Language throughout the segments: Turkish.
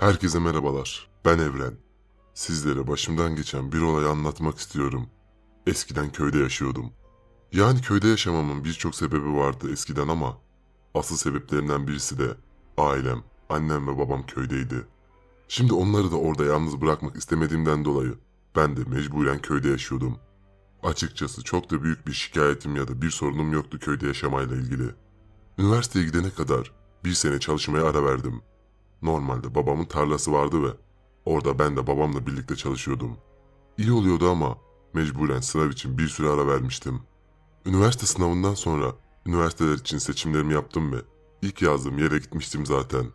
Herkese merhabalar. Ben Evren. Sizlere başımdan geçen bir olayı anlatmak istiyorum. Eskiden köyde yaşıyordum. Yani köyde yaşamamın birçok sebebi vardı eskiden ama asıl sebeplerinden birisi de ailem, annem ve babam köydeydi. Şimdi onları da orada yalnız bırakmak istemediğimden dolayı ben de mecburen köyde yaşıyordum. Açıkçası çok da büyük bir şikayetim ya da bir sorunum yoktu köyde yaşamayla ilgili. Üniversiteye gidene kadar bir sene çalışmaya ara verdim. Normalde babamın tarlası vardı ve orada ben de babamla birlikte çalışıyordum. İyi oluyordu ama mecburen sınav için bir süre ara vermiştim. Üniversite sınavından sonra üniversiteler için seçimlerimi yaptım ve ilk yazdığım yere gitmiştim zaten.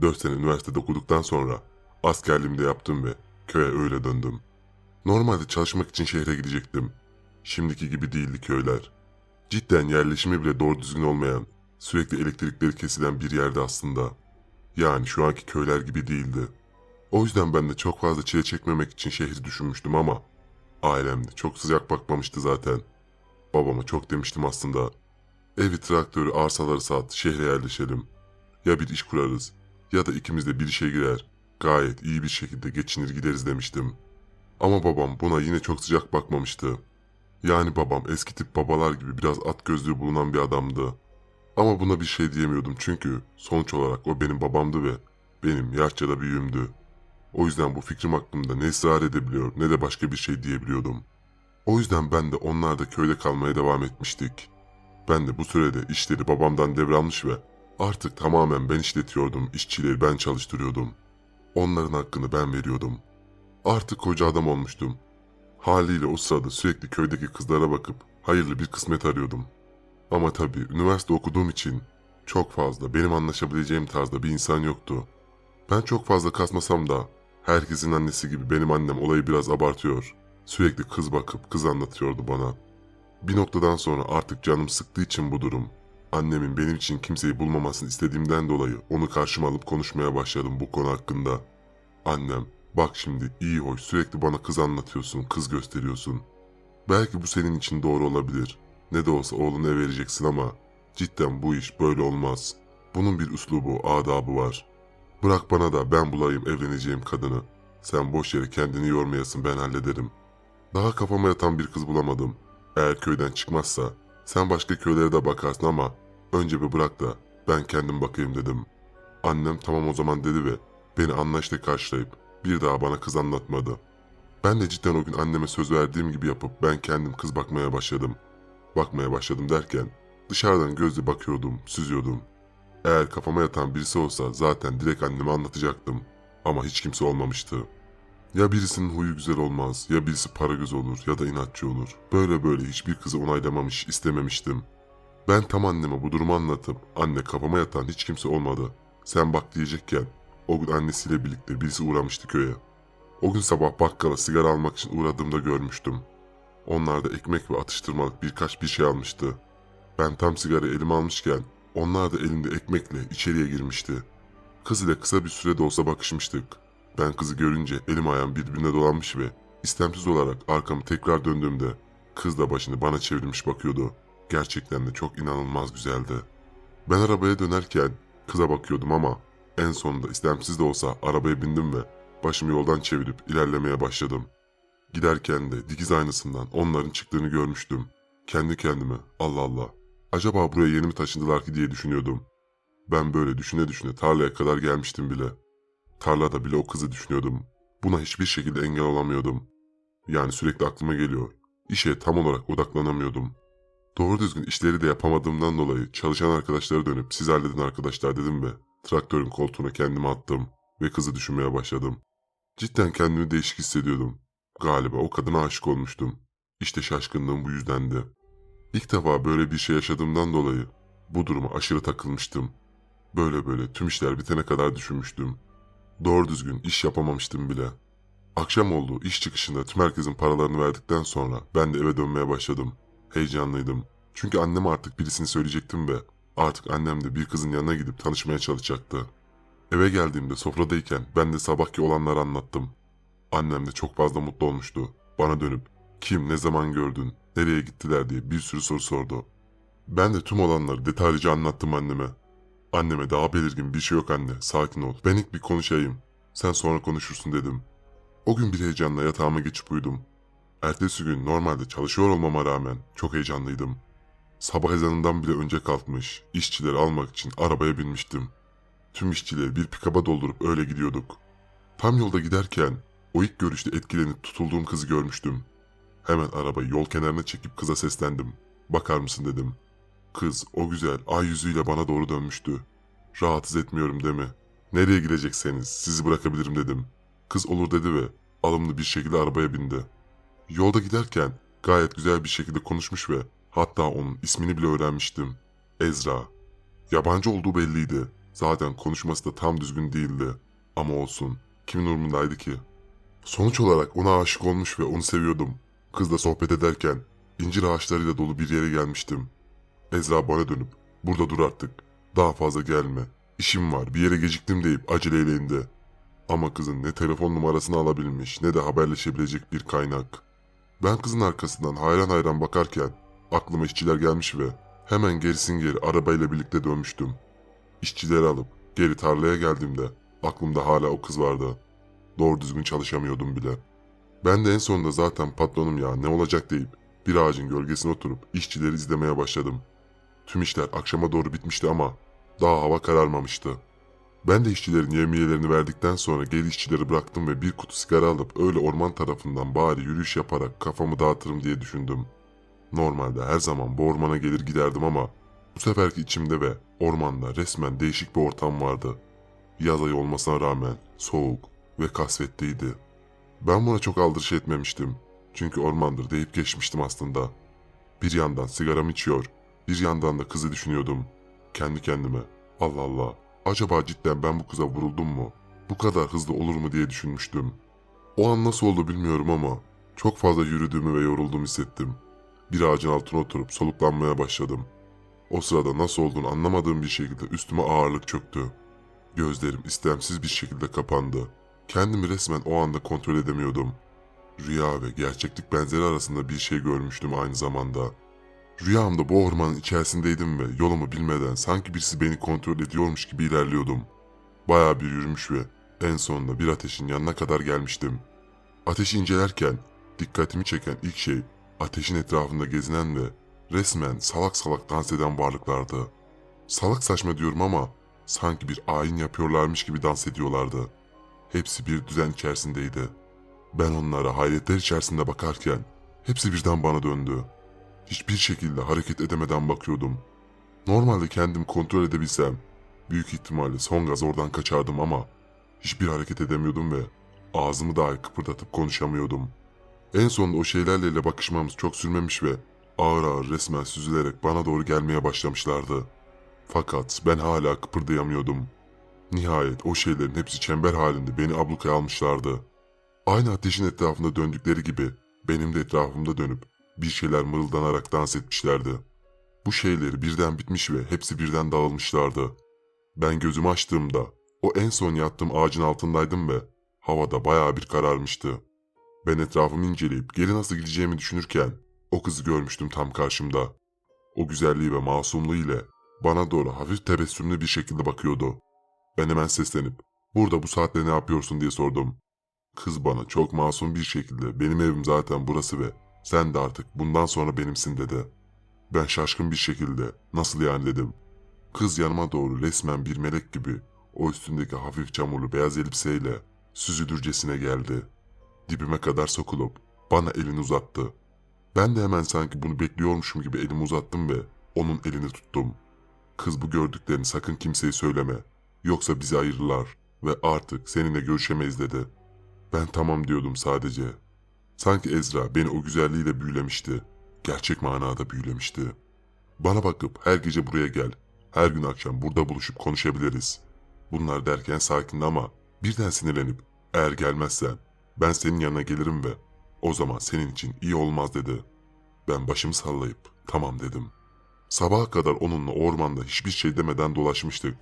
4 sene üniversitede okuduktan sonra askerliğimi de yaptım ve köye öyle döndüm. Normalde çalışmak için şehre gidecektim. Şimdiki gibi değildi köyler. Cidden yerleşimi bile doğru düzgün olmayan, sürekli elektrikleri kesilen bir yerde aslında. Yani şu anki köyler gibi değildi. O yüzden ben de çok fazla çile çekmemek için şehri düşünmüştüm ama ailem de çok sıcak bakmamıştı zaten. Babama çok demiştim aslında. Evi, traktörü, arsaları sat, şehre yerleşelim. Ya bir iş kurarız ya da ikimiz de bir işe girer. Gayet iyi bir şekilde geçinir gideriz demiştim. Ama babam buna yine çok sıcak bakmamıştı. Yani babam eski tip babalar gibi biraz at gözlüğü bulunan bir adamdı. Ama buna bir şey diyemiyordum çünkü sonuç olarak o benim babamdı ve benim yaşça da büyüğümdü. O yüzden bu fikrim hakkında ne ısrar edebiliyor ne de başka bir şey diyebiliyordum. O yüzden ben de onlar da köyde kalmaya devam etmiştik. Ben de bu sürede işleri babamdan devralmış ve artık tamamen ben işletiyordum, işçileri ben çalıştırıyordum. Onların hakkını ben veriyordum. Artık koca adam olmuştum. Haliyle o sırada sürekli köydeki kızlara bakıp hayırlı bir kısmet arıyordum. Ama tabii üniversite okuduğum için çok fazla benim anlaşabileceğim tarzda bir insan yoktu. Ben çok fazla kasmasam da herkesin annesi gibi benim annem olayı biraz abartıyor. Sürekli kız bakıp kız anlatıyordu bana. Bir noktadan sonra artık canım sıktığı için bu durum. Annemin benim için kimseyi bulmamasını istediğimden dolayı onu karşıma alıp konuşmaya başladım bu konu hakkında. Annem, bak şimdi iyi hoş sürekli bana kız anlatıyorsun, kız gösteriyorsun. Belki bu senin için doğru olabilir. Ne de olsa oğluna vereceksin ama cidden bu iş böyle olmaz. Bunun bir üslubu, adabı var. Bırak bana da ben bulayım evleneceğim kadını. Sen boş yere kendini yormayasın ben hallederim. Daha kafama yatan bir kız bulamadım. Eğer köyden çıkmazsa sen başka köylere de bakarsın ama önce bir bırak da ben kendim bakayım dedim. Annem tamam o zaman dedi ve beni anlayışla karşılayıp bir daha bana kız anlatmadı. Ben de cidden o gün anneme söz verdiğim gibi yapıp ben kendim kız bakmaya başladım. Bakmaya başladım derken dışarıdan gözle bakıyordum, süzüyordum. Eğer kafama yatan birisi olsa zaten direkt anneme anlatacaktım. Ama hiç kimse olmamıştı. Ya birisinin huyu güzel olmaz, ya birisi para göz olur ya da inatçı olur. Böyle böyle hiçbir kızı onaylamamış, istememiştim. Ben tam anneme bu durumu anlatıp anne kafama yatan hiç kimse olmadı. Sen bak diyecekken o gün annesiyle birlikte birisi uğramıştı köye. O gün sabah bakkala sigara almak için uğradığımda görmüştüm. Onlar da ekmek ve atıştırmalık birkaç bir şey almıştı. Ben tam sigara elime almışken onlar da elinde ekmekle içeriye girmişti. Kız ile kısa bir sürede olsa bakışmıştık. Ben kızı görünce elim ayağım birbirine dolanmış ve istemsiz olarak arkamı tekrar döndüğümde kız da başını bana çevirmiş bakıyordu. Gerçekten de çok inanılmaz güzeldi. Ben arabaya dönerken kıza bakıyordum ama en sonunda istemsiz de olsa arabaya bindim ve başımı yoldan çevirip ilerlemeye başladım. Giderken de dikiz aynasından onların çıktığını görmüştüm. Kendi kendime Allah Allah acaba buraya yeni mi taşındılar ki diye düşünüyordum. Ben böyle düşüne düşüne tarlaya kadar gelmiştim bile. Tarlada bile o kızı düşünüyordum. Buna hiçbir şekilde engel olamıyordum. Yani sürekli aklıma geliyor. İşe tam olarak odaklanamıyordum. Doğru düzgün işleri de yapamadığımdan dolayı çalışan arkadaşlara dönüp siz halledin arkadaşlar dedim ve traktörün koltuğuna kendimi attım ve kızı düşünmeye başladım. Cidden kendimi değişik hissediyordum. Galiba o kadına aşık olmuştum. İşte şaşkınlığım bu yüzdendi. İlk defa böyle bir şey yaşadığımdan dolayı bu duruma aşırı takılmıştım. Böyle böyle tüm işler bitene kadar düşünmüştüm. Doğru düzgün iş yapamamıştım bile. Akşam oldu iş çıkışında tüm herkesin paralarını verdikten sonra ben de eve dönmeye başladım. Heyecanlıydım. Çünkü anneme artık birisini söyleyecektim ve artık annem de bir kızın yanına gidip tanışmaya çalışacaktı. Eve geldiğimde sofradayken ben de sabahki olanları anlattım. Annem de çok fazla mutlu olmuştu. Bana dönüp kim ne zaman gördün, nereye gittiler diye bir sürü soru sordu. Ben de tüm olanları detaylıca anlattım anneme. Anneme daha belirgin bir şey yok anne, sakin ol. Ben ilk bir konuşayım. Sen sonra konuşursun dedim. O gün bir heyecanla yatağıma geçip uyudum. Ertesi gün normalde çalışıyor olmama rağmen çok heyecanlıydım. Sabah ezanından bile önce kalkmış, işçileri almak için arabaya binmiştim. Tüm işçileri bir pikaba doldurup öyle gidiyorduk. Tam yolda giderken o ilk görüşte etkilenip tutulduğum kızı görmüştüm. Hemen arabayı yol kenarına çekip kıza seslendim. Bakar mısın dedim. Kız o güzel ay yüzüyle bana doğru dönmüştü. Rahatsız etmiyorum değil mi? Nereye gidecekseniz sizi bırakabilirim dedim. Kız olur dedi ve alımlı bir şekilde arabaya bindi. Yolda giderken gayet güzel bir şekilde konuşmuş ve hatta onun ismini bile öğrenmiştim. Ezra. Yabancı olduğu belliydi. Zaten konuşması da tam düzgün değildi. Ama olsun. Kimin umurundaydı ki? Sonuç olarak ona aşık olmuş ve onu seviyordum. Kızla sohbet ederken incir ağaçlarıyla dolu bir yere gelmiştim. Ezra bana dönüp burada dur artık. Daha fazla gelme. İşim var bir yere geciktim deyip aceleyle indi. Ama kızın ne telefon numarasını alabilmiş ne de haberleşebilecek bir kaynak. Ben kızın arkasından hayran hayran bakarken aklıma işçiler gelmiş ve hemen gerisin geri arabayla birlikte dönmüştüm. İşçileri alıp geri tarlaya geldiğimde aklımda hala o kız vardı. Doğru düzgün çalışamıyordum bile. Ben de en sonunda zaten patronum ya ne olacak deyip bir ağacın gölgesine oturup işçileri izlemeye başladım. Tüm işler akşama doğru bitmişti ama daha hava kararmamıştı. Ben de işçilerin yemiyelerini verdikten sonra geri işçileri bıraktım ve bir kutu sigara alıp öyle orman tarafından bari yürüyüş yaparak kafamı dağıtırım diye düşündüm. Normalde her zaman bu ormana gelir giderdim ama bu seferki içimde ve ormanda resmen değişik bir ortam vardı. Yaz ayı olmasına rağmen soğuk ve kasvetliydi. Ben buna çok aldırış etmemiştim. Çünkü ormandır deyip geçmiştim aslında. Bir yandan sigaramı içiyor, bir yandan da kızı düşünüyordum. Kendi kendime, Allah Allah, acaba cidden ben bu kıza vuruldum mu? Bu kadar hızlı olur mu diye düşünmüştüm. O an nasıl oldu bilmiyorum ama çok fazla yürüdüğümü ve yorulduğumu hissettim. Bir ağacın altına oturup soluklanmaya başladım. O sırada nasıl olduğunu anlamadığım bir şekilde üstüme ağırlık çöktü. Gözlerim istemsiz bir şekilde kapandı. Kendimi resmen o anda kontrol edemiyordum. Rüya ve gerçeklik benzeri arasında bir şey görmüştüm aynı zamanda. Rüyamda bu ormanın içerisindeydim ve yolumu bilmeden sanki birisi beni kontrol ediyormuş gibi ilerliyordum. Bayağı bir yürümüş ve en sonunda bir ateşin yanına kadar gelmiştim. Ateşi incelerken dikkatimi çeken ilk şey ateşin etrafında gezinen ve resmen salak salak dans eden varlıklardı. Salak saçma diyorum ama sanki bir ayin yapıyorlarmış gibi dans ediyorlardı. Hepsi bir düzen içerisindeydi. Ben onlara hayretler içerisinde bakarken hepsi birden bana döndü. Hiçbir şekilde hareket edemeden bakıyordum. Normalde kendimi kontrol edebilsem büyük ihtimalle son gaz oradan kaçardım ama hiçbir hareket edemiyordum ve ağzımı dahi kıpırdatıp konuşamıyordum. En sonunda o şeylerle bakışmamız çok sürmemiş ve ağır ağır resmen süzülerek bana doğru gelmeye başlamışlardı. Fakat ben hala kıpırdayamıyordum. Nihayet o şeylerin hepsi çember halinde beni ablukaya almışlardı. Aynı ateşin etrafında döndükleri gibi benim de etrafımda dönüp bir şeyler mırıldanarak dans etmişlerdi. Bu şeyleri birden bitmiş ve hepsi birden dağılmışlardı. Ben gözümü açtığımda o en son yattığım ağacın altındaydım ve havada bayağı bir kararmıştı. Ben etrafımı inceleyip geri nasıl gideceğimi düşünürken o kızı görmüştüm tam karşımda. O güzelliği ve masumluğu ile bana doğru hafif tebessümlü bir şekilde bakıyordu. Ben hemen seslenip burada bu saatte ne yapıyorsun diye sordum. Kız bana çok masum bir şekilde benim evim zaten burası ve sen de artık bundan sonra benimsin dedi. Ben şaşkın bir şekilde nasıl yani dedim. Kız yanıma doğru resmen bir melek gibi o üstündeki hafif çamurlu beyaz elbiseyle süzülürcesine geldi. Dibime kadar sokulup bana elini uzattı. Ben de hemen sanki bunu bekliyormuşum gibi elimi uzattım ve onun elini tuttum. Kız bu gördüklerini sakın kimseye söyleme. Yoksa bizi ayırırlar ve artık seninle görüşemeyiz dedi. Ben tamam diyordum sadece. Sanki Ezra beni o güzelliğiyle büyülemişti. Gerçek manada büyülemişti. Bana bakıp her gece buraya gel. Her gün akşam burada buluşup konuşabiliriz. Bunlar derken sakindi ama birden sinirlenip eğer gelmezsen ben senin yanına gelirim ve o zaman senin için iyi olmaz dedi. Ben başımı sallayıp tamam dedim. Sabaha kadar onunla ormanda hiçbir şey demeden dolaşmıştık.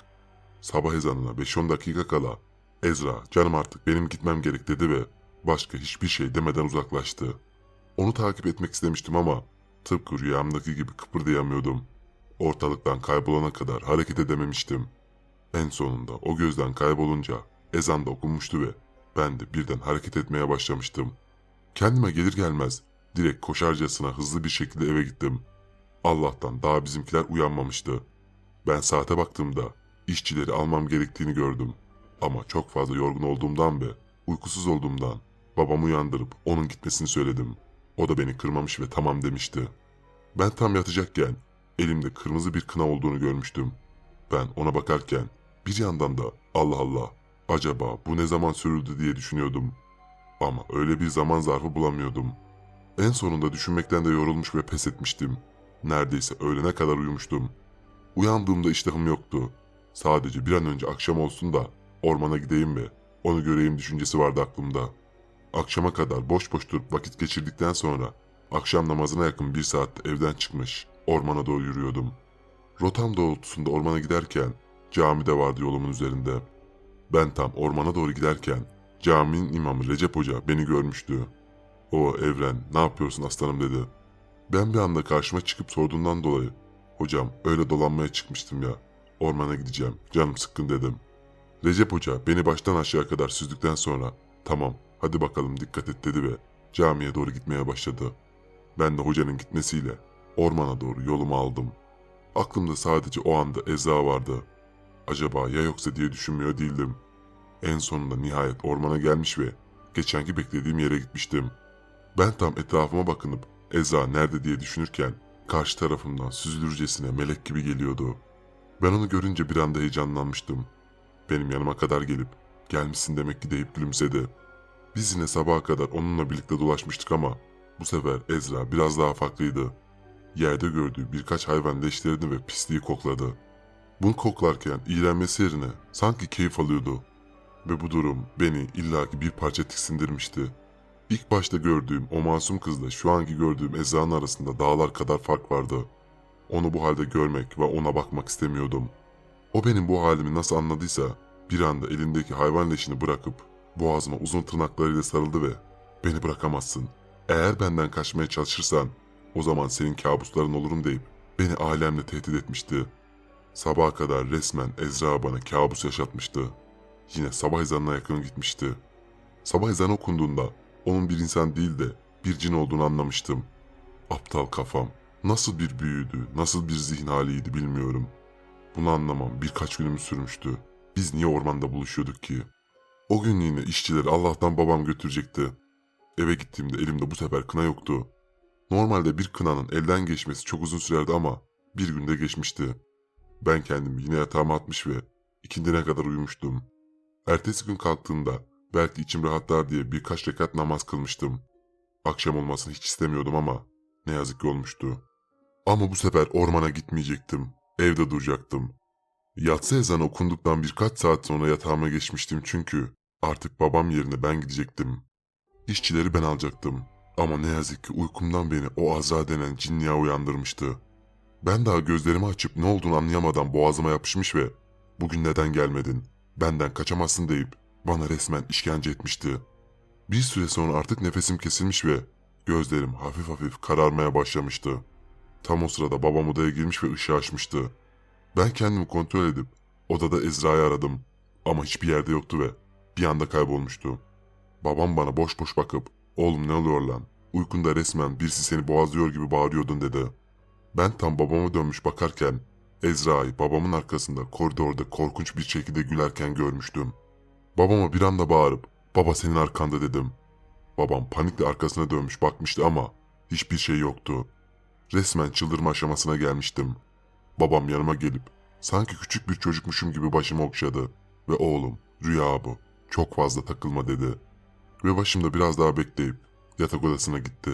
Sabah ezanına 5-10 dakika kala Ezra canım artık benim gitmem gerek dedi ve başka hiçbir şey demeden uzaklaştı. Onu takip etmek istemiştim ama tıpkı rüyamdaki gibi kıpırdayamıyordum. Ortalıktan kaybolana kadar hareket edememiştim. En sonunda o gözden kaybolunca ezan da okunmuştu ve ben de birden hareket etmeye başlamıştım. Kendime gelir gelmez direkt koşarcasına hızlı bir şekilde eve gittim. Allah'tan daha bizimkiler uyanmamıştı. Ben saate baktığımda işçileri almam gerektiğini gördüm. Ama çok fazla yorgun olduğumdan ve uykusuz olduğumdan babamı uyandırıp onun gitmesini söyledim. O da beni kırmamış ve tamam demişti. Ben tam yatacakken elimde kırmızı bir kına olduğunu görmüştüm. Ben ona bakarken bir yandan da Allah Allah acaba bu ne zaman sürüldü diye düşünüyordum. Ama öyle bir zaman zarfı bulamıyordum. En sonunda düşünmekten de yorulmuş ve pes etmiştim. Neredeyse öğlene kadar uyumuştum. Uyandığımda iştahım yoktu. Sadece bir an önce akşam olsun da ormana gideyim ve onu göreyim düşüncesi vardı aklımda. Akşama kadar boş boş durup vakit geçirdikten sonra akşam namazına yakın bir saatte evden çıkmış ormana doğru yürüyordum. Rotam doğrultusunda ormana giderken cami de vardı yolumun üzerinde. Ben tam ormana doğru giderken caminin imamı Recep Hoca beni görmüştü. O Evren ne yapıyorsun aslanım dedi. Ben bir anda karşıma çıkıp sorduğundan dolayı hocam öyle dolanmaya çıkmıştım ya ormana gideceğim canım sıkkın dedim. Recep Hoca beni baştan aşağı kadar süzdükten sonra tamam hadi bakalım dikkat et dedi ve camiye doğru gitmeye başladı. Ben de hocanın gitmesiyle ormana doğru yolumu aldım. Aklımda sadece o anda Ezra vardı. Acaba ya yoksa diye düşünmüyor değildim. En sonunda nihayet ormana gelmiş ve geçenki beklediğim yere gitmiştim. Ben tam etrafıma bakınıp Ezra nerede diye düşünürken karşı tarafımdan süzülürcesine melek gibi geliyordu. Ben onu görünce bir anda heyecanlanmıştım. Benim yanıma kadar gelip gelmişsin demek ki deyip gülümsedi. Biz yine sabaha kadar onunla birlikte dolaşmıştık ama bu sefer Ezra biraz daha farklıydı. Yerde gördüğü birkaç hayvan leşlerini ve pisliği kokladı. Bunu koklarken iğrenmesi yerine sanki keyif alıyordu. Ve bu durum beni illaki bir parça tiksindirmişti. İlk başta gördüğüm o masum kızla şu anki gördüğüm Ezra'nın arasında dağlar kadar fark vardı. Onu bu halde görmek ve ona bakmak istemiyordum. O benim bu halimi nasıl anladıysa bir anda elindeki hayvan leşini bırakıp boğazıma uzun tırnaklarıyla sarıldı ve beni bırakamazsın. Eğer benden kaçmaya çalışırsan o zaman senin kabusların olurum deyip beni alemle tehdit etmişti. Sabaha kadar resmen Ezra bana kabus yaşatmıştı. Yine sabah ezanına yakın gitmişti. Sabah ezanı okunduğunda onun bir insan değil de bir cin olduğunu anlamıştım. Aptal kafam. Nasıl bir büyüydü, nasıl bir zihin haliydi bilmiyorum. Bunu anlamam birkaç günümü sürmüştü. Biz niye ormanda buluşuyorduk ki? O gün yine işçileri Allah'tan babam götürecekti. Eve gittiğimde elimde bu sefer kına yoktu. Normalde bir kınanın elden geçmesi çok uzun sürerdi ama bir günde geçmişti. Ben kendimi yine yatağıma atmış ve ikindine kadar uyumuştum. Ertesi gün kalktığımda belki içim rahatlar diye birkaç rekat namaz kılmıştım. Akşam olmasını hiç istemiyordum ama ne yazık ki olmuştu. Ama bu sefer ormana gitmeyecektim. Evde duracaktım. Yatsı ezanı okunduktan birkaç saat sonra yatağıma geçmiştim çünkü artık babam yerine ben gidecektim. İşçileri ben alacaktım. Ama ne yazık ki uykumdan beni o Azra denen cinliğe uyandırmıştı. Ben daha gözlerimi açıp ne olduğunu anlayamadan boğazıma yapışmış ve bugün neden gelmedin, benden kaçamazsın deyip bana resmen işkence etmişti. Bir süre sonra artık nefesim kesilmiş ve gözlerim hafif hafif kararmaya başlamıştı. Tam o sırada babam odaya girmiş ve ışığı açmıştı. Ben kendimi kontrol edip odada Ezra'yı aradım ama hiçbir yerde yoktu ve bir anda kaybolmuştu. Babam bana boş boş bakıp oğlum ne oluyor lan uykunda resmen birisi seni boğazlıyor gibi bağırıyordun dedi. Ben tam babama dönmüş bakarken Ezra'yı babamın arkasında koridorda korkunç bir şekilde gülerken görmüştüm. Babama bir anda bağırıp baba senin arkanda dedim. Babam panikle arkasına dönmüş bakmıştı ama hiçbir şey yoktu. Resmen çıldırma aşamasına gelmiştim. Babam yanıma gelip sanki küçük bir çocukmuşum gibi başımı okşadı ve oğlum rüya bu çok fazla takılma dedi. Ve başımda biraz daha bekleyip yatak odasına gitti.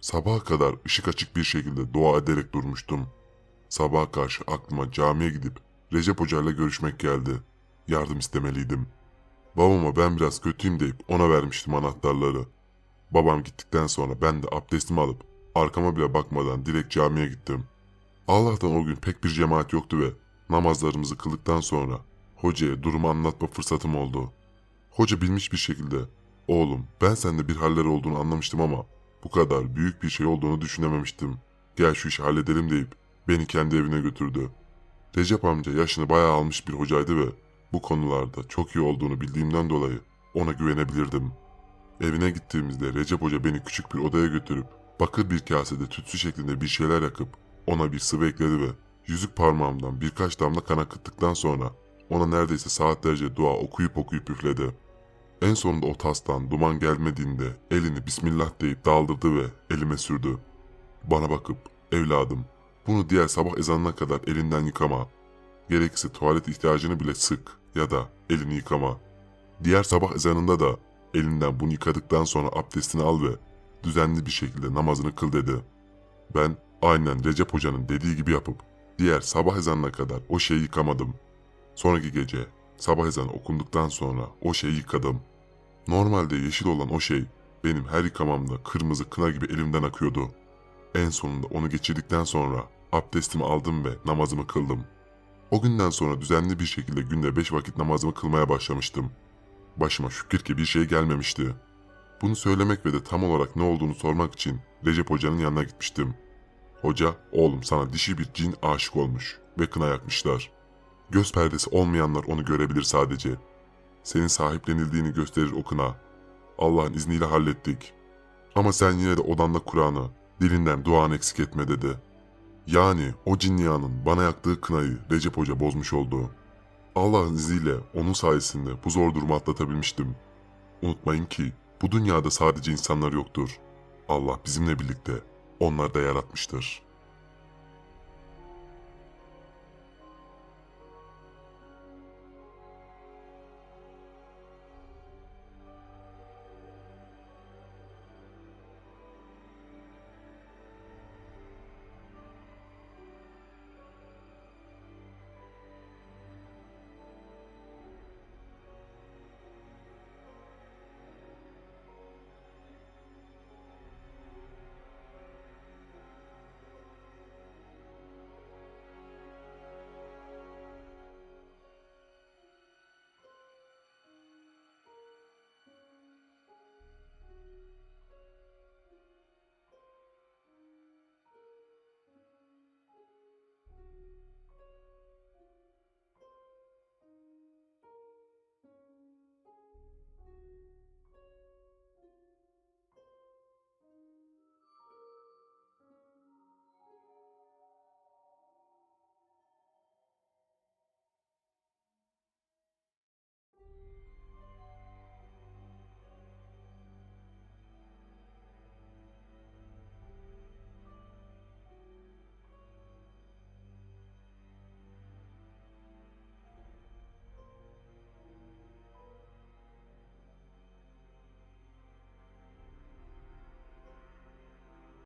Sabaha kadar ışık açık bir şekilde dua ederek durmuştum. Sabaha karşı aklıma camiye gidip Recep Hoca ile görüşmek geldi. Yardım istemeliydim. Babama ben biraz kötüyüm deyip ona vermiştim anahtarları. Babam gittikten sonra ben de abdestimi alıp arkama bile bakmadan direkt camiye gittim. Allah'tan o gün pek bir cemaat yoktu ve namazlarımızı kıldıktan sonra hocaya durumu anlatma fırsatım oldu. Hoca bilmiş bir şekilde oğlum ben sende bir haller olduğunu anlamıştım ama bu kadar büyük bir şey olduğunu düşünememiştim. Gel şu işi halledelim deyip beni kendi evine götürdü. Recep amca yaşını bayağı almış bir hocaydı ve Bu konularda çok iyi olduğunu bildiğimden dolayı ona güvenebilirdim. Evine gittiğimizde Recep Hoca beni küçük bir odaya götürüp bakır bir kasede tütsü şeklinde bir şeyler yakıp ona bir sıvı ekledi ve yüzük parmağımdan birkaç damla kan akıttıktan sonra ona neredeyse saatlerce dua okuyup okuyup üfledi. En sonunda o tastan duman gelmediğinde elini Bismillah deyip daldırdı ve elime sürdü. Bana bakıp evladım bunu diğer sabah ezanına kadar elinden yıkama. Gerekirse tuvalet ihtiyacını bile sık ya da elini yıkama. Diğer sabah ezanında da elinden bunu yıkadıktan sonra abdestini al ve düzenli bir şekilde namazını kıl dedi. Ben aynen Recep Hoca'nın dediği gibi yapıp diğer sabah ezanına kadar o şeyi yıkamadım. Sonraki gece sabah ezanı okunduktan sonra o şeyi yıkadım. Normalde yeşil olan o şey benim her yıkamamda kırmızı kına gibi elimden akıyordu. En sonunda onu geçirdikten sonra abdestimi aldım ve namazımı kıldım. O günden sonra düzenli bir şekilde günde beş vakit namazımı kılmaya başlamıştım. Başıma şükür ki bir şey gelmemişti. Bunu söylemek ve de tam olarak ne olduğunu sormak için Recep Hoca'nın yanına gitmiştim. Hoca, oğlum sana dişi bir cin aşık olmuş ve kına yakmışlar. Göz perdesi olmayanlar onu görebilir sadece. Senin sahiplenildiğini gösterir o kına. Allah'ın izniyle hallettik. Ama sen yine de odanda Kur'an'ı, dilinden duanı eksik etme dedi. Yani o cinniyanın bana yaktığı kınayı Recep Hoca bozmuş oldu. Allah'ın izniyle onun sayesinde bu zor durumu atlatabilmiştim. Unutmayın ki bu dünyada sadece insanlar yoktur. Allah bizimle birlikte onları da yaratmıştır.